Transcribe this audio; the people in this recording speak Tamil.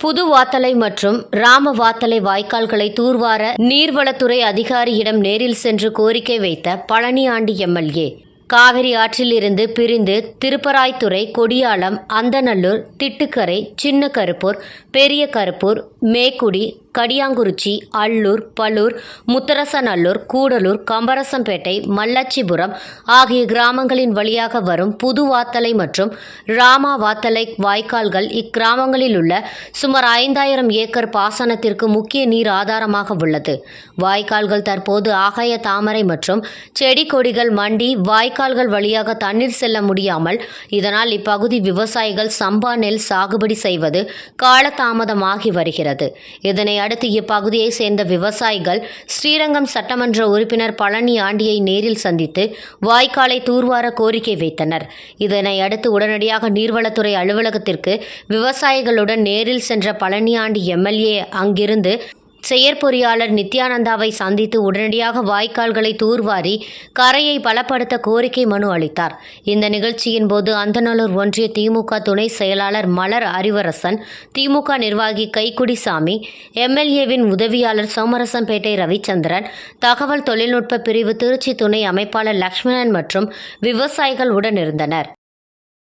புது வாத்தலை மற்றும் ராம வாத்தலை வாய்க்கால்களை தூர்வார நீர்வளத்துறை அதிகாரியிடம் நேரில் சென்று கோரிக்கை வைத்த பழனி ஆண்டி எம்எல்ஏ காவிரி ஆற்றிலிருந்து பிரிந்து திருப்பராய்த்துறை கொடியாலம் அந்தநல்லூர் திட்டுக்கரை சின்ன கருப்பூர் பெரிய கருப்பூர் மேக்குடி கடியாங்குறிச்சி அல்லூர் பலூர் முத்தரசநல்லூர் கூடலூர் கம்பரசம்பேட்டை மல்லாச்சிபுரம் ஆகிய கிராமங்களின் வழியாக வரும் புது வாத்தலை மற்றும் ராமா வாத்தலை வாய்க்கால்கள் இக்கிராமங்களில் உள்ள சுமார் ஐந்தாயிரம் ஏக்கர் பாசனத்திற்கு முக்கிய நீர் ஆதாரமாக உள்ளது. வாய்க்கால்கள் தற்போது ஆகாய தாமரை மற்றும் செடி கொடிகள் மண்டி வாய்க்கால் வாய்க்கால்கள் வழியாக தண்ணீர் செல்ல முடியாமல் இதனால் இப்பகுதி விவசாயிகள் சம்பா நெல் சாகுபடி செய்வது காலதாமதமாகி வருகிறது. இதனை அடுத்து இப்பகுதியை சேர்ந்த விவசாயிகள் ஸ்ரீரங்கம் சட்டமன்ற உறுப்பினர் பழனி ஆண்டியை நேரில் சந்தித்து வாய்க்காலை தூர்வார கோரிக்கை வைத்தனர். இதனை அடுத்து உடனடியாக நீர்வளத்துறை அலுவலகத்திற்கு விவசாயிகளுடன் நேரில் சென்ற பழனி ஆண்டி எம்எல்ஏ அங்கிருந்து செயற்பொறியாளர் நித்யானந்தாவை சந்தித்து உடனடியாக வாய்க்கால்களை தூர்வாரி கரையை பலப்படுத்த கோரிக்கை மனு அளித்தார். இந்த நிகழ்ச்சியின் போது அந்தநல்லூர் ஒன்றிய திமுக துணை செயலாளர் மலர் அறிவரசன் திமுக நிர்வாகி கைக்குடிசாமி எம்எல்ஏவின் உதவியாளர் சோமரசம்பேட்டை ரவிச்சந்திரன் தகவல் தொழில்நுட்ப பிரிவு திருச்சி துணை அமைப்பாளர் லக்ஷ்மணன் மற்றும் விவசாயிகள் உடன் இருந்தனர்.